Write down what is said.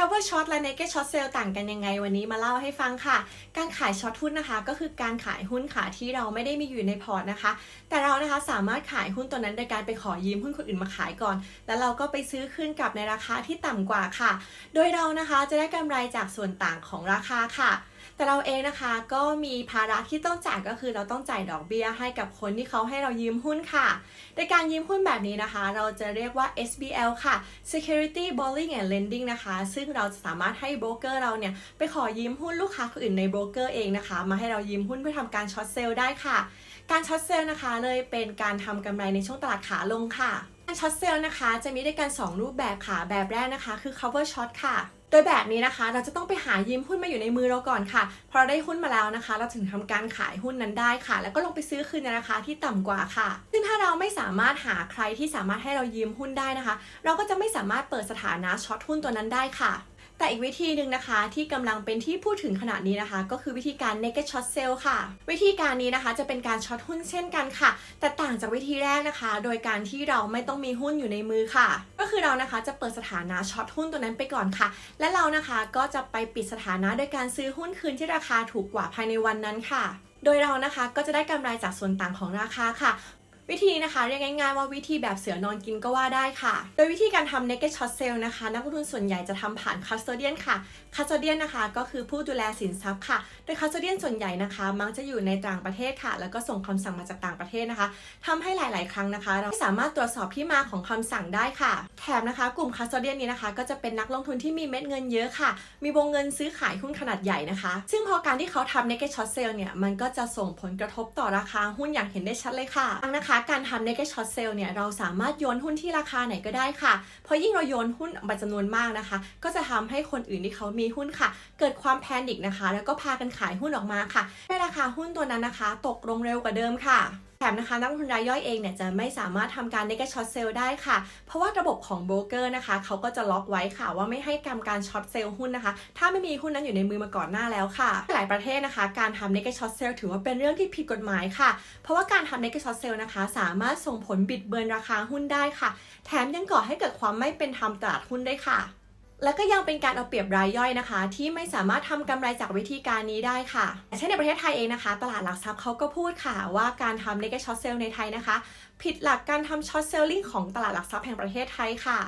cover short และ naked short sale ต่างกันยังไงวันนี้มาเล่าให้ฟังค่ะ การขายช็อตหุ้นนะคะ ก็คือการขายหุ้นค่ะที่เราไม่ได้มีอยู่ในพอร์ตนะคะ แต่เรานะคะสามารถขายหุ้นตัวนั้นโดยการไปขอยืมหุ้นคนอื่นมาขายก่อน แล้วเราก็ไปซื้อขึ้นกลับในราคาที่ต่ำกว่าค่ะ โดยเรานะคะจะได้กำไรจากส่วนต่างของราคาค่ะ แต่เราเองนะคะก็มีภาระที่ต้องจ่ายก็คือเราต้องจ่ายดอกเบี้ยให้กับคนที่เขาให้เรายืมหุ้นค่ะโดยการยืมหุ้นแบบนี้นะคะ เราจะเรียกว่า SBL ค่ะ Security Borrowing and Lending นะคะ ซึ่งเราจะสามารถให้โบรกเกอร์เราเนี่ยไปขอยืมหุ้นลูกค้าคนอื่นในโบรกเกอร์เองนะคะ มาให้เรายืมหุ้นเพื่อทำการช็อตเซลล์ได้ค่ะ การช็อตเซลล์นะคะเลยเป็นการทำกำไรในช่วงตลาดขาลงค่ะ ช็อตเซลล์นะคะ จะมีด้วยกัน 2 รูปแบบค่ะ แบบแรกนะคะ คือ cover shot ค่ะ โดยแบบนี้นะคะ เราจะต้องไปหายืมหุ้นมาอยู่ในมือเราก่อนค่ะ พอเราได้หุ้นมาแล้วนะคะ เราถึงทำการขายหุ้นนั้นได้ค่ะ แล้วก็ลงไปซื้อคืนในราคาที่ต่ำกว่าค่ะ ซึ่งถ้าเราไม่สามารถหาใครที่สามารถให้เรายืมหุ้นได้นะคะ เราก็จะไม่สามารถเปิดสถานะช็อตหุ้นตัวนั้นได้ค่ะ แต่อีกวิธีหนึ่งนะคะที่กำลังเป็นที่พูดถึงขณะนี้นะคะ ก็คือวิธีการ naked short sell ค่ะ วิธีการนี้นะคะจะเป็นการช็อตหุ้นเช่นกันค่ะ แต่ต่างจากวิธีแรกนะคะ โดยการที่เราไม่ต้องมีหุ้นอยู่ในมือค่ะ ก็คือเรานะคะจะเปิดสถานะช็อตหุ้นตัวนั้นไปก่อนค่ะ และเรานะคะก็จะไปปิดสถานะโดยการซื้อหุ้นคืนที่ราคาถูกกว่าภายในวันนั้นค่ะโดยเรานะคะก็จะได้กำไรจากส่วนต่างของราคาค่ะ วิธีนะคะเรียกง่ายๆว่าวิธีแบบเสือนอนกินก็ว่าได้ค่ะ โดยวิธีการทำ naked short sale นะคะ นักลงทุนส่วนใหญ่จะทำผ่าน custodian ค่ะ custodian นะคะก็คือผู้ดูแลสินทรัพย์ค่ะ โดย custodian ส่วนใหญ่นะคะ มักจะอยู่ในต่างประเทศค่ะ แล้วก็ส่งคำสั่งมาจากต่างประเทศนะคะทำให้หลาย ๆ ครั้งนะคะ เราสามารถตรวจสอบที่มาของคำสั่งได้ค่ะ แถมนะคะ กลุ่ม custodian นี้นะคะ ก็จะเป็นนักลงทุนที่มีเม็ดเงินเยอะค่ะ มีวงเงินซื้อขายหุ้นขนาดใหญ่นะคะ ซึ่งพอการที่เขาทำ naked short sale เนี่ยมันก็จะส่งผลกระทบต่อราคาหุ้นอย่างเห็นได้ชัดเลยค่ะดังนะคะการทำ naked short sale เนี่ยเราสามารถโยนหุ้นที่ราคาไหนก็ได้ค่ะ เพราะยิ่งเราโยนหุ้นจำนวนมากนะคะ ก็จะทำให้คนอื่นที่เขามีหุ้นค่ะ เกิดความแพนิคนะคะ แล้วก็พากันขายหุ้นออกมาค่ะให้ราคาหุ้นตัวนั้นนะคะ ตกลงเร็วกว่าเดิมค่ะ แถมนะคะนักลงทุนรายย่อยเองเนี่ยจะไม่สามารถทำการ naked short sale ได้ค่ะ เพราะว่าระบบของโบรกเกอร์นะคะเขาก็จะล็อกไว้ค่ะ ว่าไม่ให้กำการช็อตเซลล์หุ้นนะคะ ถ้าไม่มีหุ้นนั้นอยู่ในมือมาก่อนหน้าแล้วค่ะ หลายประเทศนะคะ การทำ naked short sale ถือว่าเป็นเรื่องที่ผิดกฎหมายค่ะ เพราะว่าการทำ naked short sale นะคะ สามารถส่งผลบิดเบือนราคาหุ้นได้ค่ะ แถมยังก่อให้เกิดความไม่เป็นธรรมตลาดหุ้นได้ค่ะ และก็ยังเป็นการเอาเปรียบรายย่อยนะคะ ที่ไม่สามารถทำกำไรจากวิธีการนี้ได้ค่ะเช่นในประเทศไทยเองนะคะ ตลาดหลักทรัพย์เขาก็พูดค่ะว่าการทำ naked short sale ในไทยนะคะ ผิดหลักการทำ short selling ของตลาดหลักทรัพย์แห่งประเทศไทยค่ะ